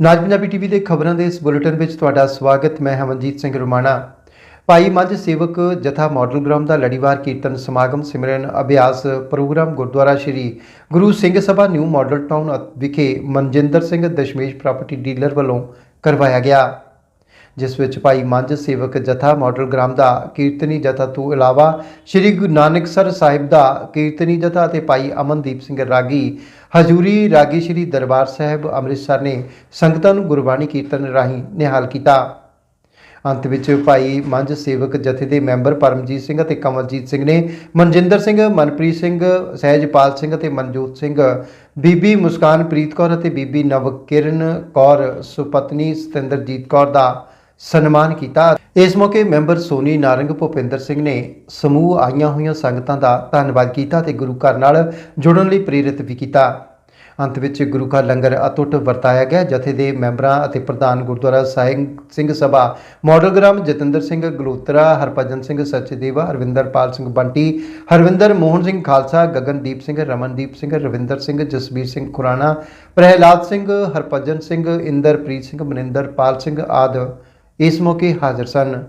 ਨਾਜ Punjabi TV ਦੇ ਖਬਰਾਂ ਦੇ ਇਸ ਬੁਲੇਟਿਨ ਵਿੱਚ ਤੁਹਾਡਾ ਸਵਾਗਤ, ਮੈਂ ਹਮਨਜੀਤ ਸਿੰਘ ਰੁਮਾਣਾ। ਭਾਈ ਮੱਝ ਸੇਵਕ ਜਥਾ ਮਾਡਲ ਗਰਾਊਂਡ ਦਾ ਲੜੀਵਾਰ ਕੀਰਤਨ ਸਮਾਗਮ ਸਿਮਰਨ ਅਭਿਆਸ programme Gurdwara Shri Guru Singh Sabha New Model Town ਵਿਖੇ ਮਨਜਿੰਦਰ ਸਿੰਘ ਦਸ਼ਮੇਸ਼ ਪ੍ਰਾਪਰਟੀ ਡੀਲਰ ਵੱਲੋਂ ਕਰਵਾਇਆ ਗਿਆ। ਜਿਸ ਵਿੱਚ ਭਾਈ ਮੰਜ ਸੇਵਕ ਜਥਾ ਮਾਡਲ ਗ੍ਰਾਮ ਦਾ ਕੀਰਤਨੀ ਜਥਾ ਤੋਂ ਇਲਾਵਾ ਸ੍ਰੀ ਗੁਰੂ ਨਾਨਕ ਸਰ ਸਾਹਿਬ ਦਾ ਕੀਰਤਨੀ ਜਥਾ ਅਤੇ ਭਾਈ ਅਮਨਦੀਪ ਸਿੰਘ ਰਾਗੀ, ਹਜੂਰੀ ਰਾਗੀ ਸ੍ਰੀ ਦਰਬਾਰ ਸਾਹਿਬ ਅੰਮ੍ਰਿਤਸਰ ਨੇ ਸੰਗਤਾਂ ਨੂੰ ਗੁਰਬਾਣੀ ਕੀਰਤਨ ਰਾਹੀਂ ਨਿਹਾਲ ਕੀਤਾ। ਅੰਤ ਵਿੱਚ ਭਾਈ ਮੰਝ ਸੇਵਕ ਜਥੇ ਦੇ ਮੈਂਬਰ ਪਰਮਜੀਤ ਸਿੰਘ ਅਤੇ ਕਮਲਜੀਤ ਸਿੰਘ ਨੇ ਮਨਜਿੰਦਰ ਸਿੰਘ, ਮਨਪ੍ਰੀਤ ਸਿੰਘ, ਸਹਿਜਪਾਲ ਸਿੰਘ ਅਤੇ ਮਨਜੋਤ ਸਿੰਘ, ਬੀਬੀ ਮੁਸਕਾਨ ਪ੍ਰੀਤ ਕੌਰ ਅਤੇ ਬੀਬੀ ਨਵਕਿਰਨ ਕੌਰ, ਸੁਪਤਨੀ ਸਤਿੰਦਰਜੀਤ ਕੌਰ ਦਾ ਸਨਮਾਨ ਕੀਤਾ। ਇਸ ਮੌਕੇ ਮੈਂਬਰ ਸੋਨੀ ਨਾਰੰਗ, ਭੁਪਿੰਦਰ ਸਿੰਘ ਨੇ ਸਮੂਹ ਆਈਆਂ ਹੋਈਆਂ ਸੰਗਤਾਂ ਦਾ ਧੰਨਵਾਦ ਕੀਤਾ ਤੇ ਗੁਰੂ ਘਰ ਨਾਲ ਜੁੜਨ ਲਈ ਪ੍ਰੇਰਿਤ ਵੀ ਕੀਤਾ। ਅੰਤ ਵਿੱਚ ਗੁਰੂ ਘਰ ਲੰਗਰ ਅਤੁੱਟ ਵਰਤਾਇਆ ਗਿਆ, ਜਥੇ ਦੇ ਮੈਂਬਰਾਂ ਅਤੇ ਪ੍ਰਧਾਨ ਗੁਰਦੁਆਰਾ ਸਾਹਿਬ ਸਿੰਘ ਸਭਾ ਮਾਡਲ ਗ੍ਰਾਮ ਜਤਿੰਦਰ ਸਿੰਘ ਗਲੋਤਰਾ, ਹਰਭਜਨ ਸਿੰਘ ਸੱਚਦੇਵਾ, ਹਰਵਿੰਦਰਪਾਲ ਸਿੰਘ ਬੰਟੀ, ਹਰਵਿੰਦਰ ਮੋਹਨ ਸਿੰਘ ਖਾਲਸਾ, ਗਗਨਦੀਪ ਸਿੰਘ, ਰਮਨਦੀਪ ਸਿੰਘ, ਰਵਿੰਦਰ ਸਿੰਘ, ਜਸਬੀਰ ਸਿੰਘ ਖੁਰਾਣਾ, ਪ੍ਰਹਿਲਾਦ ਸਿੰਘ, ਹਰਭਜਨ ਸਿੰਘ, ਇੰਦਰਪ੍ਰੀਤ ਸਿੰਘ, ਮਨਿੰਦਰਪਾਲ ਸਿੰਘ ਆਦਿ। ਇਸ ਮੌਕੇ ਹਾਜ਼ਰ ਸਨ।